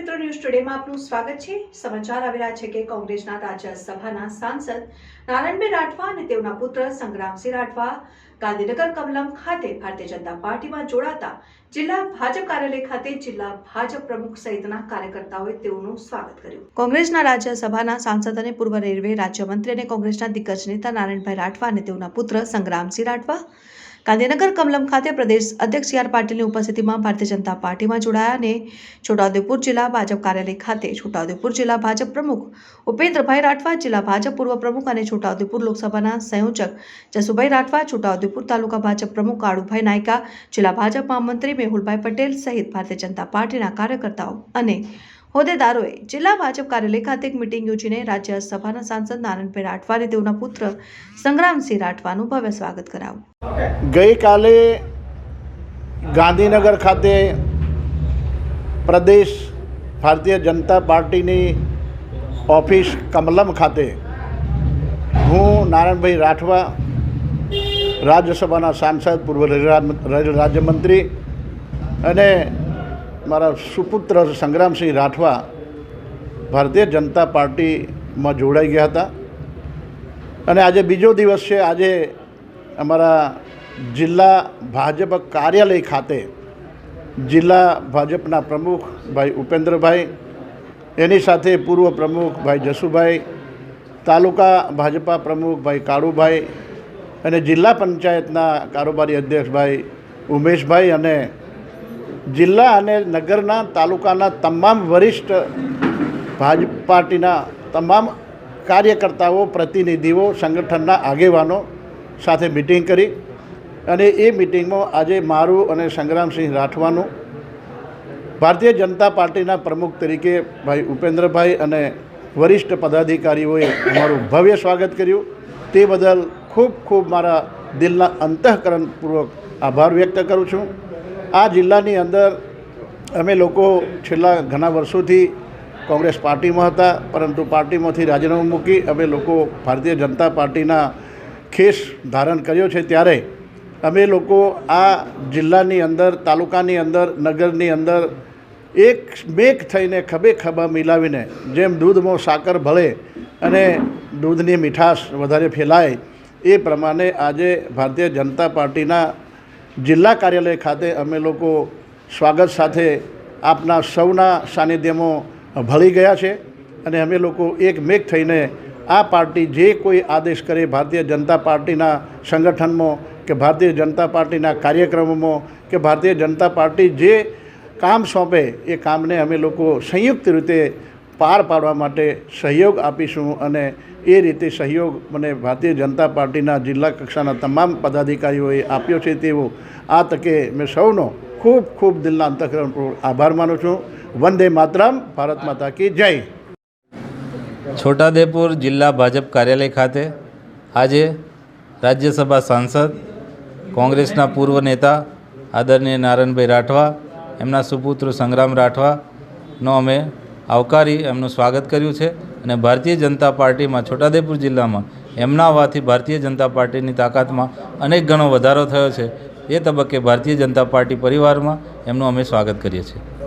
મિત્રો ન્યૂઝ ટુડેમાં આપનું સ્વાગત છે. સમાચાર આવી રહ્યા છે કે કોંગ્રેસના રાજ્યસભાના સાંસદ નારાયણભાઈ રાઠવા અને તેઓના પુત્ર સંગ્રામસિંહ રાઠવા ગાંધીનગર કમલમ ખાતે ભારતીય જનતા પાર્ટીમાં જોડાતા જિલ્લા ભાજપ કાર્યાલય ખાતે જિલ્લા ભાજપ પ્રમુખ સહિતના કાર્યકર્તાઓએ તેઓનું સ્વાગત કર્યું. કોંગ્રેસના રાજ્યસભાના સાંસદ અને પૂર્વ રેલવે રાજ્યમંત્રી અને કોંગ્રેસના દિગ્ગજ નેતા નારાયણભાઈ રાઠવા અને તેઓના પુત્ર સંગ્રામસિંહ રાઠવા ગાંધીનગર કમલમ ખાતે પ્રદેશ અધ્યક્ષ સી આર પાટીલની ઉપસ્થિતિમાં ભારતીય જનતા પાર્ટીમાં જોડાયા અને છોટાઉદેપુર જિલ્લા ભાજપ કાર્યાલય ખાતે છોટાઉદેપુર જિલ્લા ભાજપ પ્રમુખ ઉપેન્દ્રભાઈ રાઠવા, જિલ્લા ભાજપ પૂર્વ પ્રમુખ અને છોટાઉદેપુર લોકસભાના સંયોજક જસુભાઈ રાઠવા, છોટાઉદેપુર તાલુકા ભાજપ પ્રમુખ કાળુભાઈ નાયકા, જિલ્લા ભાજપ મહામંત્રી મેહુલભાઈ પટેલ સહિત ભારતીય જનતા પાર્ટીના કાર્યકર્તાઓ અને હોદ્દેદારોએ જિલ્લા ભાજપ કાર્યાલય ખાતે એક મિટિંગ યોજીને રાજ્યસભાના સાંસદ નારાયણભાઈ રાઠવાને તેઓના પુત્ર સંગ્રામસિંહ રાઠવાનું ભવ્ય સ્વાગત કરાવ્યું. ગઈકાલે ગાંધીનગર ખાતે પ્રદેશ ભારતીય જનતા પાર્ટીની ઓફિસ કમલમ ખાતે હું નારાયણભાઈ રાઠવા, રાજ્યસભાના સાંસદ, પૂર્વ રાજ્યમંત્રી અને મારા સુપુત્ર સંગ્રામસિંહ રાઠવા ભારતીય જનતા પાર્ટીમાં જોડાઈ ગયા હતા. અને આજે બીજો દિવસ છે, આજે અમારા જિલ્લા ભાજપ કાર્યાલય ખાતે જિલ્લા ભાજપના પ્રમુખ ભાઈ ઉપેન્દ્રભાઈ, એની સાથે પૂર્વ પ્રમુખ ભાઈ જસુભાઈ, તાલુકા ભાજપા પ્રમુખ ભાઈ કાળુભાઈ અને જિલ્લા પંચાયતના કારોબારી અધ્યક્ષ ભાઈ ઉમેશભાઈ અને જિલ્લા અને નગરના તાલુકાના તમામ વરિષ્ઠ ભાજપ પાર્ટીના તમામ કાર્યકર્તાઓ, પ્રતિનિધિઓ, સંગઠનના આગેવાનો સાથે મિટિંગ કરી અને એ મિટિંગમાં આજે મારું અને સંગ્રામસિંહ રાઠવાનું, ભારતીય જનતા પાર્ટીના પ્રમુખ તરીકે ભાઈ ઉપેન્દ્રભાઈ અને વરિષ્ઠ પદાધિકારીઓએ અમારું ભવ્ય સ્વાગત કર્યું. તે બદલ ખૂબ ખૂબ મારા દિલના અંતઃકરણપૂર્વક આભાર વ્યક્ત કરું છું. આ જિલ્લાની અંદર અમે લોકો છેલ્લા ઘણા વર્ષોથી કોંગ્રેસ પાર્ટીમાં હતા, પરંતુ પાર્ટીમાંથી રાજીનામું મૂકી અમે લોકો ભારતીય જનતા પાર્ટીના ખેસ ધારણ કર્યો છે. ત્યારે અમે લોકો આ જિલ્લાની અંદર, તાલુકાની અંદર, નગરની અંદર એક મેક થઈને ખભે ખભા મિલાવીને જેમ દૂધમાં સાકર ભળે અને દૂધની મીઠાશ વધારે ફેલાય એ પ્રમાણે આજે ભારતીય જનતા પાર્ટીના જિલ્લા કાર્યાલય ખાતે અમે લોકો સ્વાગત સાથે આપના સૌના સાનિધ્યમાં ભળી ગયા છે અને અમે લોકો એક મેક થઈને આ પાર્ટી જે કોઈ આદેશ કરે ભારતીય જનતા પાર્ટીના સંગઠનમાં કે ભારતીય જનતા પાર્ટીના કાર્યક્રમોમાં કે ભારતીય જનતા પાર્ટી જે કામ સોંપે એ કામને અમે લોકો સંયુક્ત રીતે પાર પાડવા માટે સહયોગ આપીશું અને એ રીતે સહયોગ મને ભારતીય જનતા પાર્ટીના જિલ્લા કક્ષાના તમામ પદાધિકારીઓએ આપ્યો છે તેવો આ તકે મેં સૌનો ખૂબ ખૂબ દિલના અંતઃકરણપૂર્વક આભાર માનું છું. વંદે માતરમ. ભારત માતા કી જય. છોટાદેપુર જિલ્લા ભાજપ કાર્યાલય ખાતે આજે રાજ્યસભા સાંસદ, કોંગ્રેસના પૂર્વ નેતા આદરણીય નારાયણભાઈ રાઠવા, એમના સુપુત્ર સંગ્રામ રાઠવાનો અમે આવકારી એમનું સ્વાગત કર્યું છે અને ભારતીય જનતા પાર્ટીમાં છોટાદેપુર જિલ્લામાં એમના આવવાથી ભારતીય જનતા પાર્ટીની તાકાતમાં અનેક ગણો વધારો થયો છે. એ તબક્કે ભારતીય જનતા પાર્ટી પરિવારમાં એમનું અમે સ્વાગત કરીએ છીએ.